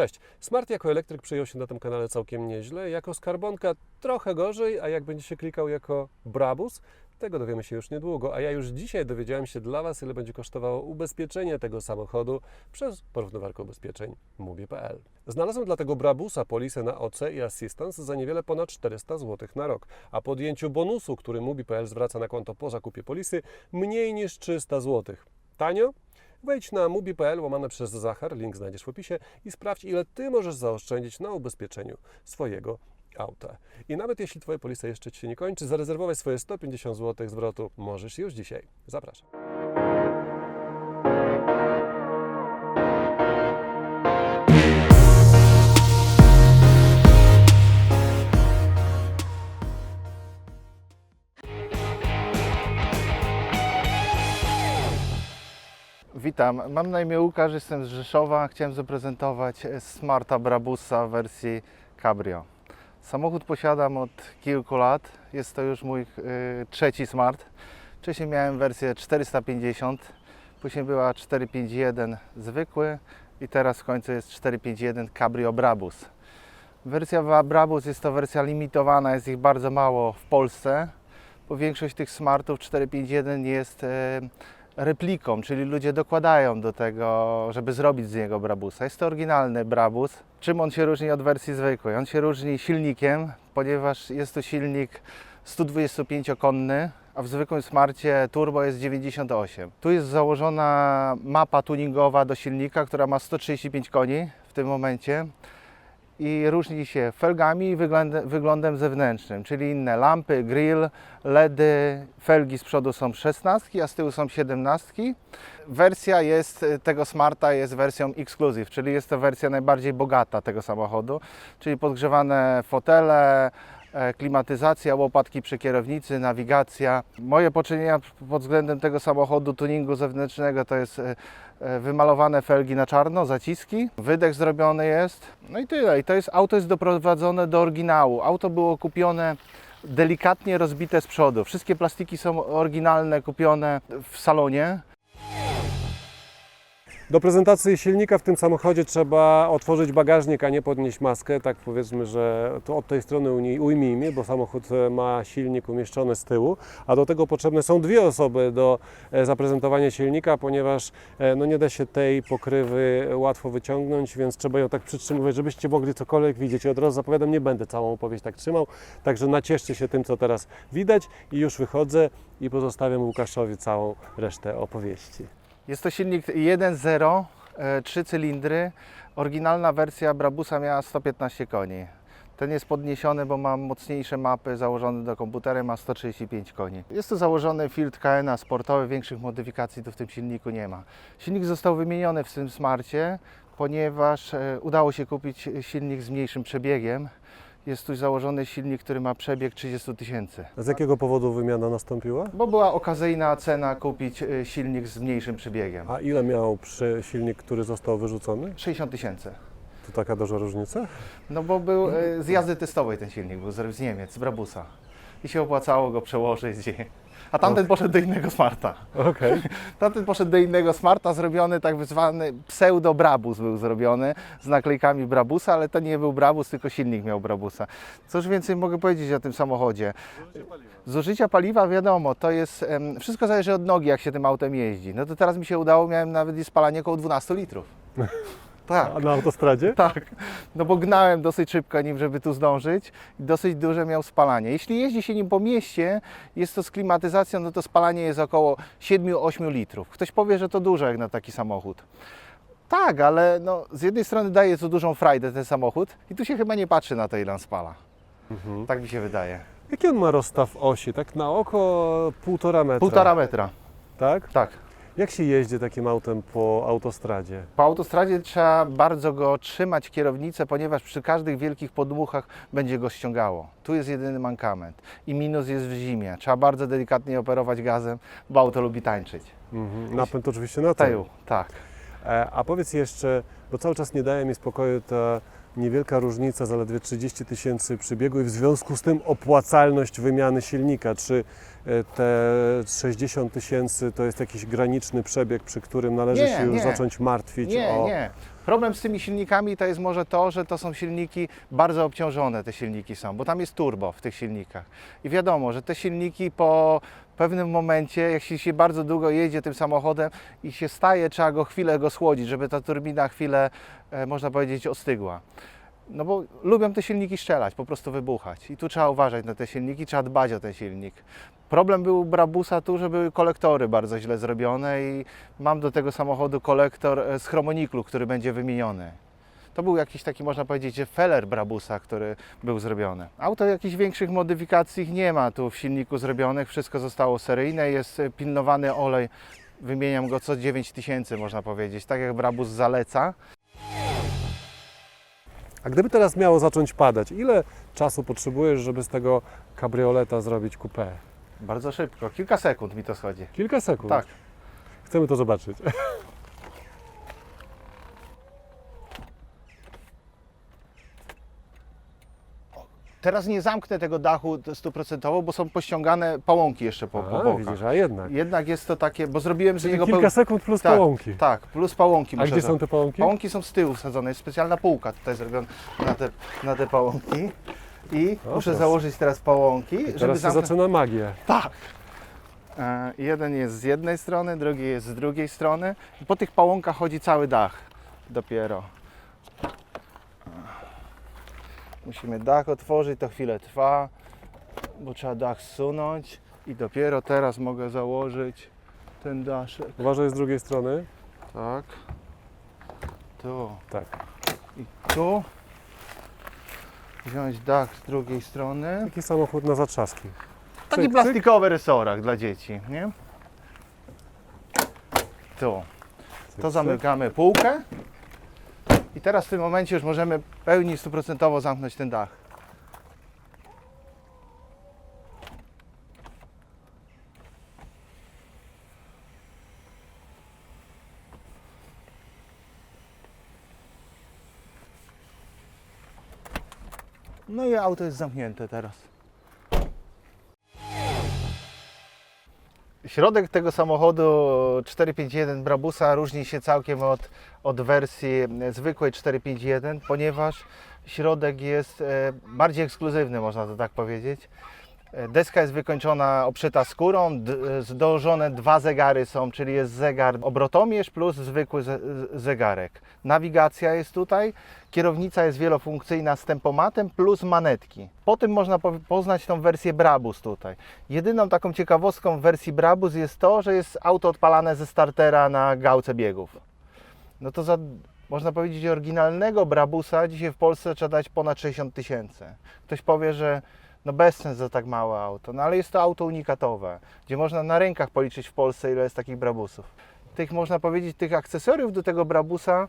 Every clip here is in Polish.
Cześć. Smart jako elektryk przyjął się na tym kanale całkiem nieźle. Jako skarbonka trochę gorzej, a jak będzie się klikał jako Brabus, tego dowiemy się już niedługo. A ja już dzisiaj dowiedziałem się dla Was, ile będzie kosztowało ubezpieczenie tego samochodu przez porównywarkę ubezpieczeń Mubi.pl. Znalazłem dla tego Brabusa polisę na OC i Assistance za niewiele ponad 400 zł na rok, a po odjęciu bonusu, który Mubi.pl zwraca na konto po zakupie polisy, mniej niż 300 zł. Tanio? Wejdź na mubi.pl łamane przez Zachar, link znajdziesz w opisie i sprawdź, ile Ty możesz zaoszczędzić na ubezpieczeniu swojego auta. I nawet jeśli Twoja polisa jeszcze Ci się nie kończy, zarezerwować swoje 150 zł zwrotu możesz już dzisiaj. Zapraszam. Witam, mam na imię Łukasz, jestem z Rzeszowa. Chciałem zaprezentować Smarta Brabusa w wersji Cabrio. Samochód posiadam od kilku lat. Jest to już mój y, trzeci Smart. Wcześniej miałem wersję 450, później była 451 zwykły i teraz w końcu jest 451 Cabrio Brabus. Wersja Brabus jest to wersja limitowana, jest ich bardzo mało w Polsce, bo większość tych Smartów 451 jest e, repliką, czyli ludzie dokładają do tego, żeby zrobić z niego Brabusa. Jest to oryginalny Brabus. Czym on się różni od wersji zwykłej? On się różni silnikiem, ponieważ jest to silnik 125-konny, a w zwykłym Smarcie turbo jest 98. Tu jest założona mapa tuningowa do silnika, która ma 135 koni w tym momencie i różni się felgami i wyglądem, zewnętrznym, czyli inne lampy, grill, LEDy, felgi z przodu są 16, a z tyłu są 17. Wersja jest tego Smarta jest wersją Exclusive, czyli jest to wersja najbardziej bogata tego samochodu, czyli podgrzewane fotele, klimatyzacja, łopatki przy kierownicy, nawigacja. Moje poczynienia pod względem tego samochodu tuningu zewnętrznego to jest e, e, wymalowane felgi na czarno, zaciski, wydech zrobiony jest. No i tyle. I to jest auto jest doprowadzone do oryginału. Auto było kupione delikatnie rozbite z przodu. Wszystkie plastiki są oryginalne, kupione w salonie. Do prezentacji silnika w tym samochodzie trzeba otworzyć bagażnik, a nie podnieść maskę. Tak powiedzmy, że to od tej strony ujmijmy, bo samochód e, ma silnik umieszczony z tyłu, a do tego potrzebne są dwie osoby do e, zaprezentowania silnika, ponieważ e, no nie da się tej pokrywy łatwo wyciągnąć, więc trzeba ją tak przytrzymywać, żebyście mogli cokolwiek widzieć. I od razu zapowiadam, nie będę całą opowieść tak trzymał, także nacieszcie się tym, co teraz widać i już wychodzę i pozostawiam Łukaszowi całą resztę opowieści. Jest to silnik 1.0, e, 3 cylindry. Oryginalna wersja Brabusa miała 115 koni. Ten jest podniesiony, bo ma mocniejsze mapy założone do komputera, ma 135 koni. Jest to założony filtr KN sportowy, większych modyfikacji tu w tym silniku nie ma. Silnik został wymieniony w tym smarcie, ponieważ e, udało się kupić silnik z mniejszym przebiegiem. Jest tu założony silnik, który ma przebieg 30 tysięcy. Z jakiego powodu wymiana nastąpiła? Bo była okazyjna cena kupić e, silnik z mniejszym przebiegiem. A ile miał przy silnik, który został wyrzucony? 60 tysięcy. To taka duża różnica? No bo był e, z jazdy testowej ten silnik, był z z Niemiec, z Brabusa. I się opłacało go przełożyć. I... A tamten poszedł do innego Smarta. Okej. Tamten poszedł do innego Smarta, zrobiony tak zwany pseudo-Brabus był zrobiony z naklejkami Brabusa, ale to nie był Brabus, tylko silnik miał Brabusa. Cóż więcej mogę powiedzieć o tym samochodzie? Zużycia paliwa wiadomo, to jest, em, wszystko zależy od nogi, jak się tym autem jeździ. No to teraz mi się udało, miałem nawet i spalanie około 12 litrów. Tak. A na autostradzie? Tak, no bo gnałem dosyć szybko nim, żeby tu zdążyć dosyć duże miał spalanie. Jeśli jeździ się nim po mieście, jest to z klimatyzacją, no to spalanie jest około 7-8 litrów. Ktoś powie, że to dużo jak na taki samochód. Tak, ale no, z jednej strony daje to dużą frajdę ten samochód i tu się chyba nie patrzy na to, ile on spala. Mhm. Tak mi się wydaje. Jaki on ma rozstaw osi? Tak na oko półtora metra. Półtora metra, Tak? tak. Jak się jeździ takim autem po autostradzie? Po autostradzie trzeba bardzo go trzymać kierownicę, ponieważ przy każdych wielkich podmuchach będzie go ściągało. Tu jest jedyny mankament. I minus jest w zimie. Trzeba bardzo delikatnie operować gazem, bo auto lubi tańczyć. Mhm. Napęd oczywiście na Tył, tył. tak. E, A powiedz jeszcze, bo cały czas nie daje mi spokoju ta niewielka różnica, zaledwie 30 tysięcy przybiegu i w związku z tym opłacalność wymiany silnika. Czy e, te 60 tysięcy to jest jakiś graniczny przebieg, przy którym należy Nie, się już nie. zacząć martwić Nie, o... nie. Problem z tymi silnikami to jest może to, że to są silniki bardzo obciążone, te silniki są, bo tam jest turbo w tych silnikach. I wiadomo, że te silniki po pewnym momencie, jak się, bardzo długo jedzie tym samochodem i się staje, trzeba go chwilę go schłodzić, żeby ta turbina chwilę, e, można powiedzieć, ostygła. No bo lubią te silniki strzelać, po prostu wybuchać. I tu trzeba uważać na te silniki, trzeba dbać o ten silnik. Problem był Brabusa tu, że były kolektory bardzo źle zrobione i mam do tego samochodu kolektor e, z chromoniklu, który będzie wymieniony. To był jakiś taki, można powiedzieć, feller Brabusa, który był zrobiony. Auto jakichś większych modyfikacji nie ma tu w silniku zrobionych, wszystko zostało seryjne, jest e, pilnowany olej, wymieniam go co 9000 można powiedzieć, tak jak Brabus zaleca. A gdyby teraz miało zacząć padać, ile czasu potrzebujesz, żeby z tego kabrioleta zrobić coupé? Bardzo szybko, kilka sekund mi to schodzi. Kilka sekund. Tak. Chcemy to zobaczyć. Teraz nie zamknę tego dachu stuprocentowo, bo są pościągane pałąki jeszcze po, po A, bokach. widzisz, a jednak. Jednak jest to takie, bo zrobiłem z Czyli niego kilka peł- sekund plus tak, pałąki. Tak, plus pałąki A muszę gdzie są zrobić. te pałąki? Pałąki są z tyłu wsadzone, jest specjalna półka tutaj zrobiona na te, na te pałąki. I O, muszę proszę. założyć teraz pałąki, żeby Teraz się zamknąć. zaczyna magia. Tak. E, jeden jest z jednej strony, drugi jest z drugiej strony. Po tych pałąkach chodzi cały dach dopiero. Musimy dach otworzyć, to chwilę trwa, bo trzeba dach zsunąć i dopiero teraz mogę założyć ten daszek. Uważaj z drugiej strony. Tak. Tu Tak. i tu. Wziąć dach z drugiej strony. Taki samochód na zatrzaski. Taki Cyk, plastikowy resorach dla dzieci, nie? Tu. cyk, To cyk. zamykamy półkę. I teraz w tym momencie już możemy w pełni stuprocentowo zamknąć ten dach. No i auto jest zamknięte teraz. Środek tego samochodu 451 Brabusa różni się całkiem od, od wersji zwykłej 451, ponieważ środek jest e, bardziej ekskluzywny, można to tak powiedzieć. E, Deska jest wykończona, obszyta skórą, d- zdążone dwa zegary są, czyli jest zegar obrotomierz plus zwykły ze- zegarek. Nawigacja jest tutaj, kierownica jest wielofunkcyjna z tempomatem plus manetki. Po tym można po- poznać tą wersję Brabus tutaj. Jedyną taką ciekawostką w wersji Brabus jest to, że jest auto odpalane ze startera na gałce biegów. No to za, można powiedzieć, oryginalnego Brabusa dzisiaj w Polsce trzeba dać ponad 60 tysięcy. Ktoś powie, że no bez sens za tak małe auto, no ale jest to auto unikatowe, gdzie można na rękach policzyć w Polsce ile jest takich Brabusów. Tych, można powiedzieć, tych akcesoriów do tego Brabusa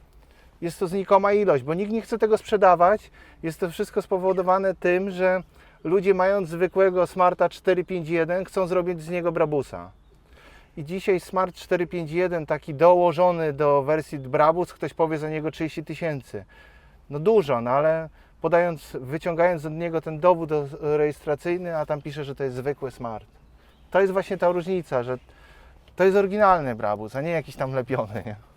jest to znikoma ilość, bo nikt nie chce tego sprzedawać. Jest to wszystko spowodowane tym, że ludzie mając zwykłego Smarta 451 chcą zrobić z niego Brabusa. I dzisiaj Smart 451, taki dołożony do wersji Brabus, ktoś powie za niego 30 tysięcy. No dużo, no ale podając, wyciągając od niego ten dowód rejestracyjny, a tam pisze, że to jest zwykły Smart. To jest właśnie ta różnica, że to jest oryginalny Brabus, a nie jakiś tam lepiony. Nie?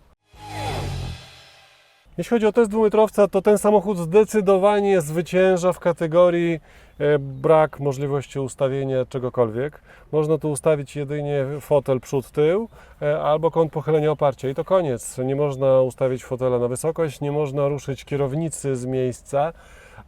Jeśli chodzi o test dwumetrowca, to ten samochód zdecydowanie zwycięża w kategorii e, brak możliwości ustawienia czegokolwiek. Można tu ustawić jedynie fotel przód-tył e, albo kąt pochylenia oparcia i to koniec. Nie można ustawić fotela na wysokość, nie można ruszyć kierownicy z miejsca,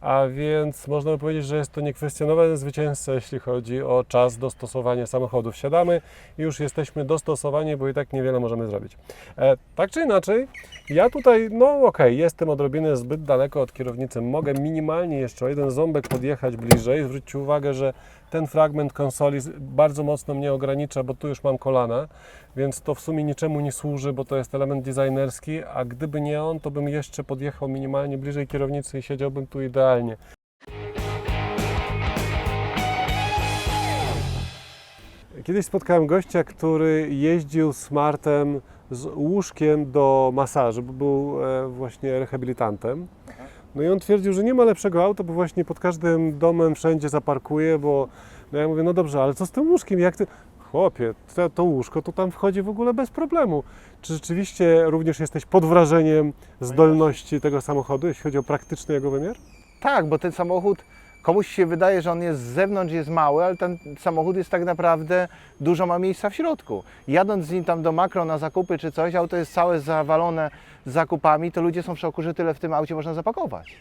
a więc można by powiedzieć, że jest to niekwestionowany zwycięzca, jeśli chodzi o czas dostosowania samochodu. Wsiadamy i już jesteśmy dostosowani, bo i tak niewiele możemy zrobić. E, tak czy inaczej, ja tutaj, no okej, jestem odrobinę zbyt daleko od kierownicy. Mogę minimalnie jeszcze o jeden ząbek podjechać bliżej. Zwróćcie uwagę, że ten fragment konsoli bardzo mocno mnie ogranicza, bo tu już mam kolana, więc to w sumie niczemu nie służy, bo to jest element designerski, a gdyby nie on, to bym jeszcze podjechał minimalnie bliżej kierownicy i siedziałbym tu idealnie. Kiedyś spotkałem gościa, który jeździł smartem z łóżkiem do masażu, bo był e, właśnie rehabilitantem. No i on twierdził, że nie ma lepszego auta, bo właśnie pod każdym domem wszędzie zaparkuje, bo no ja mówię, no dobrze, ale co z tym łóżkiem? Jak ty... chłopie, to, to łóżko to tam wchodzi w ogóle bez problemu. Czy rzeczywiście również jesteś pod wrażeniem zdolności tego samochodu, jeśli chodzi o praktyczny jego wymiar? Tak, bo ten samochód, komuś się wydaje, że on jest z zewnątrz, jest mały, ale ten samochód jest tak naprawdę, dużo ma miejsca w środku. Jadąc z nim tam do makro na zakupy czy coś, auto jest całe zawalone zakupami, to ludzie są w szoku, że tyle w tym aucie można zapakować.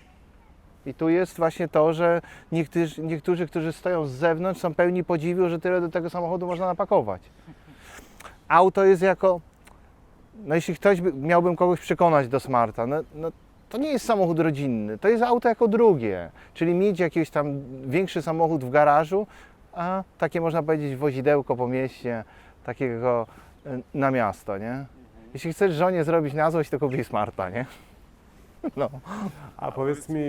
I tu jest właśnie to, że niektórzy, niektórzy, którzy stoją z zewnątrz, są pełni podziwu, że tyle do tego samochodu można napakować. Auto jest jako, no jeśli ktoś by, miałbym kogoś przekonać do Smarta, no, no to nie jest samochód rodzinny, to jest auto jako drugie. Czyli mieć jakiś tam większy samochód w garażu, a takie można powiedzieć wozidełko po mieście, takiego e, na miasto, nie? Jeśli chcesz żonie zrobić na złość, to kupisz Smarta, nie? No, A powiedz mi,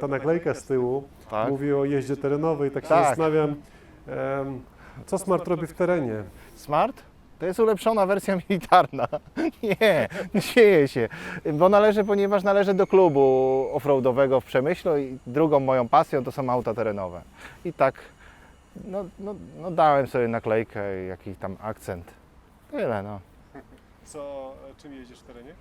ta naklejka z tyłu tak. mówi o jeździe terenowej, tak się Tak. zastanawiam, em, co Smart robi w terenie? Smart? To jest ulepszona wersja militarna. Nie, śmieję się, bo należy, ponieważ należy do klubu offroadowego w Przemyślu i drugą moją pasją to są auta terenowe. I tak, no, no, no dałem sobie naklejkę i jakiś tam akcent. Tyle no. Co, czym jeździsz w terenie?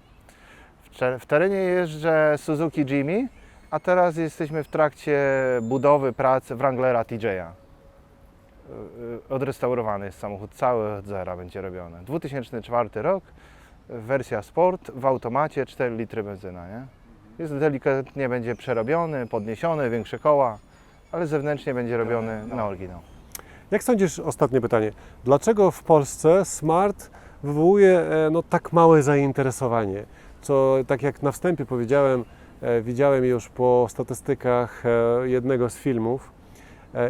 W, w terenie jeżdżę Suzuki Jimmy, a teraz jesteśmy w trakcie budowy pracy Wranglera TJ'a. Y, y, Odrestaurowany jest samochód, cały od zera będzie robiony. 2004 rok, wersja Sport w automacie, 4 litry benzyna, nie? Jest delikatnie będzie przerobiony, podniesiony, większe koła, ale zewnętrznie będzie robiony na oryginał. Jak sądzisz, ostatnie pytanie, dlaczego w Polsce Smart wywołuje e, no, tak małe zainteresowanie? Co, tak jak na wstępie powiedziałem, e, widziałem już po statystykach e, jednego z filmów e,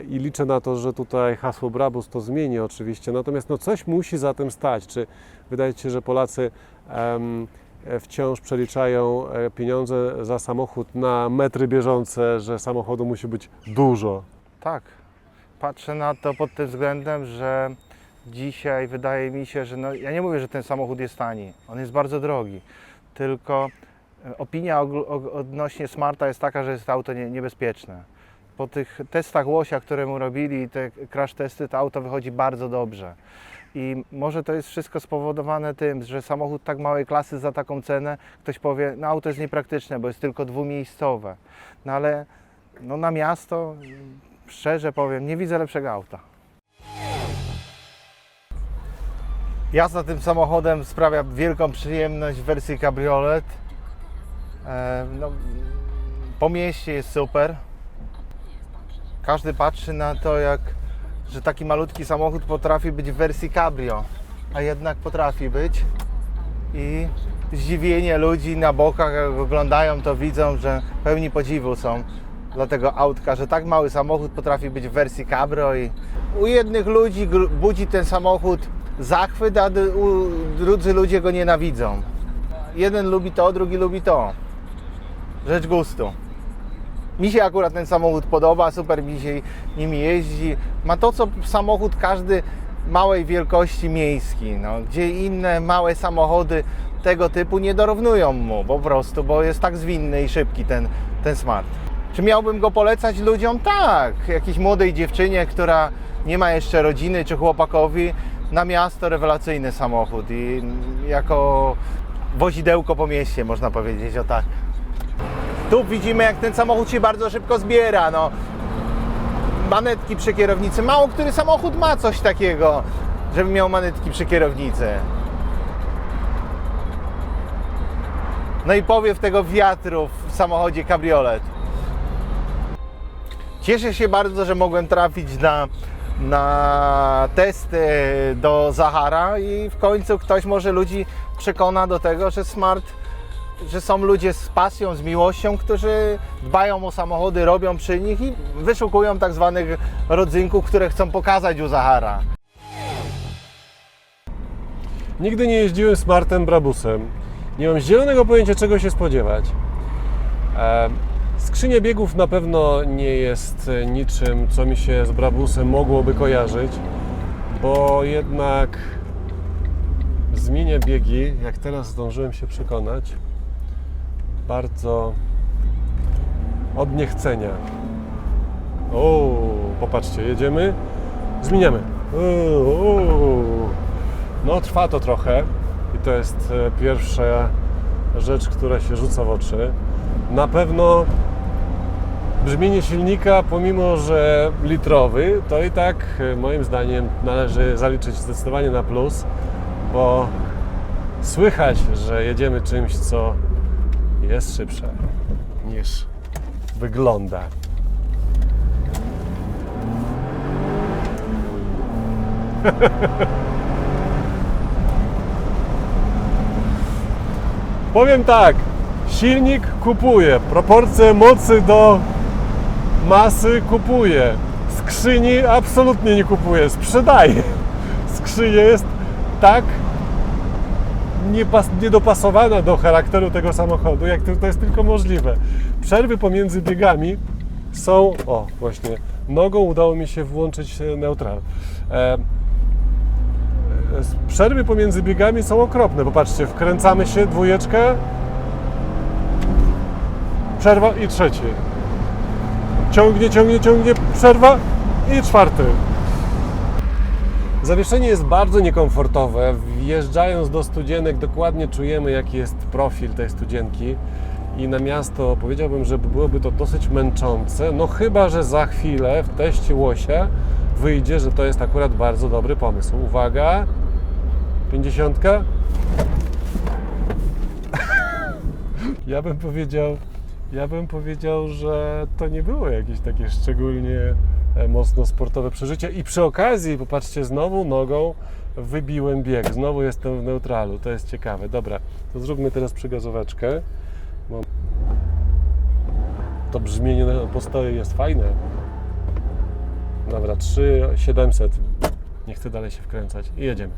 i liczę na to, że tutaj hasło Brabus to zmieni oczywiście, natomiast no, coś musi za tym stać. Czy wydaje się, że Polacy em, e, wciąż przeliczają e, pieniądze za samochód na metry bieżące, że samochodu musi być dużo? Tak. Patrzę na to pod tym względem, że dzisiaj wydaje mi się, że no, ja nie mówię, że ten samochód jest tani. On jest bardzo drogi. Tylko e, opinia odnośnie Smarta jest taka, że jest to auto nie, niebezpieczne. Po tych testach łosia, które mu robili, te crash testy, to auto wychodzi bardzo dobrze. I może to jest wszystko spowodowane tym, że samochód tak małej klasy za taką cenę, ktoś powie, no auto jest niepraktyczne, bo jest tylko dwumiejscowe. No ale no, na miasto Szczerze powiem, nie widzę lepszego auta. Jazda tym samochodem sprawia wielką przyjemność w wersji cabriolet. E, no, po mieście jest super. Każdy patrzy na to, jak, że taki malutki samochód potrafi być w wersji cabrio, a jednak potrafi być. I zdziwienie ludzi na bokach, jak oglądają to, widzą, że pełni podziwu są dla tego autka, że tak mały samochód potrafi być w wersji cabrio i u jednych ludzi budzi ten samochód zachwyt, a drudzy ludzie go nienawidzą. Jeden lubi to, drugi lubi to. Rzecz gustu. Mi się akurat ten samochód podoba, super mi się jeździ. Ma to, co samochód każdy małej wielkości miejski, no, gdzie inne małe samochody tego typu nie dorównują mu po prostu, bo jest tak zwinny i szybki ten, ten Smart. Czy miałbym go polecać ludziom? Tak. Jakiejś młodej dziewczynie, która nie ma jeszcze rodziny, czy chłopakowi, na miasto rewelacyjny samochód i jako wozidełko po mieście, można powiedzieć, o tak. Tu widzimy, jak ten samochód się bardzo szybko zbiera. No. Manetki przy kierownicy. Mało który samochód ma coś takiego, żeby miał manetki przy kierownicy. No i powiew tego wiatru w samochodzie kabriolet. Cieszę się bardzo, że mogłem trafić na, na testy do Zahara i w końcu ktoś może ludzi przekona do tego, że Smart, że są ludzie z pasją, z miłością, którzy dbają o samochody, robią przy nich i wyszukują tak zwanych rodzynków, które chcą pokazać u Zahara. Nigdy nie jeździłem Smartem Brabusem. Nie mam zielonego pojęcia, czego się spodziewać. Skrzynia biegów na pewno nie jest niczym, co mi się z Brabusem mogłoby kojarzyć, bo jednak zmienia biegi, jak teraz zdążyłem się przekonać, bardzo od niechcenia. O, popatrzcie, jedziemy, zmieniamy. No trwa to trochę i to jest e, pierwsza rzecz, która się rzuca w oczy. Na pewno brzmienie silnika, pomimo że litrowy, to i tak e, moim zdaniem należy zaliczyć zdecydowanie na plus, bo słychać, że jedziemy czymś, co jest szybsze. Niż wygląda. Powiem tak, silnik kupuje, proporcje mocy do masy kupuje, skrzyni absolutnie nie kupuje, sprzedaje. Skrzynia jest tak niedopasowana do charakteru tego samochodu, jak to, jest tylko możliwe. Przerwy pomiędzy biegami są, o właśnie, nogą udało mi się włączyć e, neutral. E, e, przerwy pomiędzy biegami są okropne. Popatrzcie, wkręcamy się, dwójeczka, przerwa i trzeci. Ciągnie, ciągnie, ciągnie, przerwa i czwarty. Zawieszenie jest bardzo niekomfortowe. Wjeżdżając do studzienek dokładnie czujemy jaki jest profil tej studzienki i na miasto powiedziałbym, że byłoby to dosyć męczące, no chyba, że za chwilę w teście łosia wyjdzie, że to jest akurat bardzo dobry pomysł. Uwaga, 50. Ja bym powiedział, ja bym powiedział, że to nie było jakieś takie szczególnie mocno sportowe przeżycie. I przy okazji, popatrzcie, znowu nogą wybiłem bieg. Znowu jestem w neutralu. To jest ciekawe. Dobra, to zróbmy teraz przygazoweczkę. Bo to brzmienie na postoju jest fajne. Dobra, 3700. Nie chcę dalej się wkręcać. I jedziemy.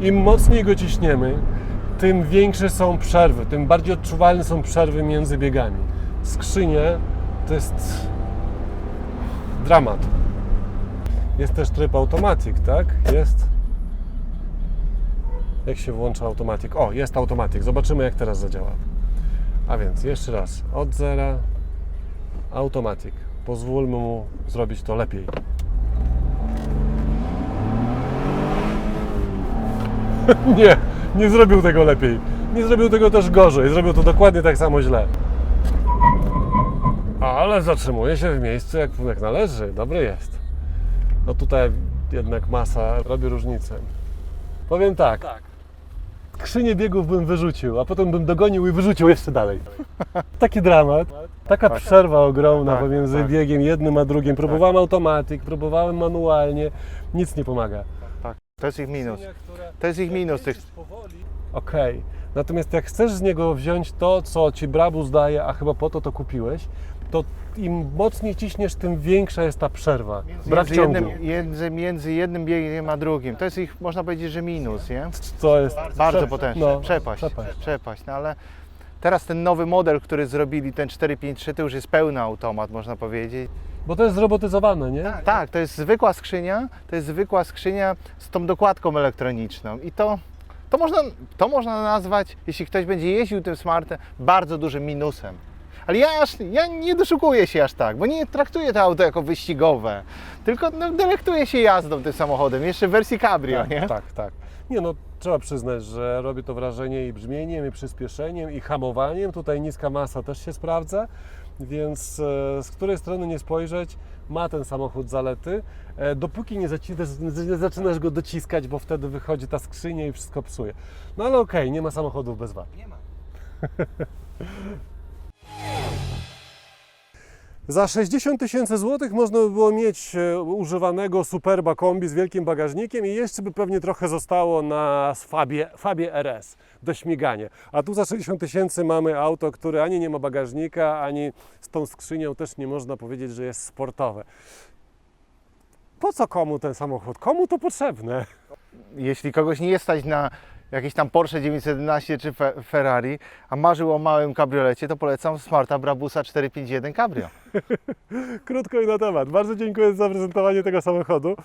Im mocniej go ciśniemy, tym większe są przerwy, tym bardziej odczuwalne są przerwy między biegami. Skrzynie to jest dramat. Jest też tryb automatic, tak? Jest. Jak się włącza automatic? O, jest automatic. Zobaczymy, jak teraz zadziała. A więc jeszcze raz. Od zera automatic. Pozwólmy mu zrobić to lepiej. Nie, nie zrobił tego lepiej. Nie zrobił tego też gorzej. Zrobił to dokładnie tak samo źle. Ale zatrzymuje się w miejscu jak, jak należy. Dobry jest. No tutaj jednak masa robi różnicę. Powiem tak. Skrzynię biegów bym wyrzucił, a potem bym dogonił i wyrzucił jeszcze dalej. Taki dramat. Taka Tak. przerwa ogromna Tak, pomiędzy tak. biegiem jednym a drugim. Próbowałem automatyk, próbowałem manualnie. Nic nie pomaga. Tak, to jest ich minus. To jest ich minus tych Okej. Natomiast jak chcesz z niego wziąć to, co ci Brabus daje, a chyba po to to kupiłeś, to im mocniej ciśniesz, tym większa jest ta przerwa. Brak między ciągu. jednym, między, między jednym biegiem a drugim. To jest ich, można powiedzieć, że minus, nie? To jest Bardzo prze- potężny. no, przepaść, przepaść. przepaść. No ale teraz ten nowy model, który zrobili, ten 453, to już jest pełny automat, można powiedzieć. Bo to jest zrobotyzowane, nie? Tak, to jest zwykła skrzynia, to jest zwykła skrzynia z tą dokładką elektroniczną i to, to, można, to można nazwać, jeśli ktoś będzie jeździł tym smartem, bardzo dużym minusem. Ale ja, aż, ja nie doszukuję się aż tak, bo nie traktuję to auto jako wyścigowe, tylko no, delektuję się jazdą tym samochodem, jeszcze w wersji cabrio, tak, nie? tak, tak. Nie no, trzeba przyznać, że robi to wrażenie i brzmieniem, i przyspieszeniem, i hamowaniem. Tutaj niska masa też się sprawdza, więc e, z której strony nie spojrzeć, ma ten samochód zalety. E, dopóki nie, zaczynasz go dociskać, bo wtedy wychodzi ta skrzynia i wszystko psuje. No ale okej, nie ma samochodów bez wad. Nie ma. Za 60 tysięcy złotych można by było mieć e, używanego Superba kombi z wielkim bagażnikiem i jeszcze by pewnie trochę zostało na Fabie, Fabie RS do śmigania. A tu za 60 tysięcy mamy auto, które ani nie ma bagażnika, ani z tą skrzynią też nie można powiedzieć, że jest sportowe. Po co komu ten samochód? Komu to potrzebne? Jeśli kogoś nie stać na jakieś tam Porsche 911 czy Fe- Ferrari, a marzył o małym kabriolecie, to polecam Smarta Brabusa 451 Cabrio. Krótko i na temat. Bardzo dziękuję za zaprezentowanie tego samochodu.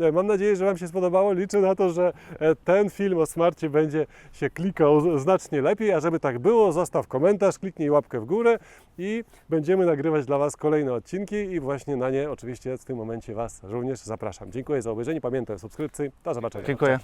E, Mam nadzieję, że Wam się spodobało. Liczę na to, że e, ten film o Smarcie będzie się klikał znacznie lepiej, a żeby tak było, zostaw komentarz, kliknij łapkę w górę i będziemy nagrywać dla Was kolejne odcinki i właśnie na nie oczywiście w tym momencie Was również zapraszam. Dziękuję za obejrzenie. Pamiętaj o subskrypcji. Do zobaczenia. Dziękuję.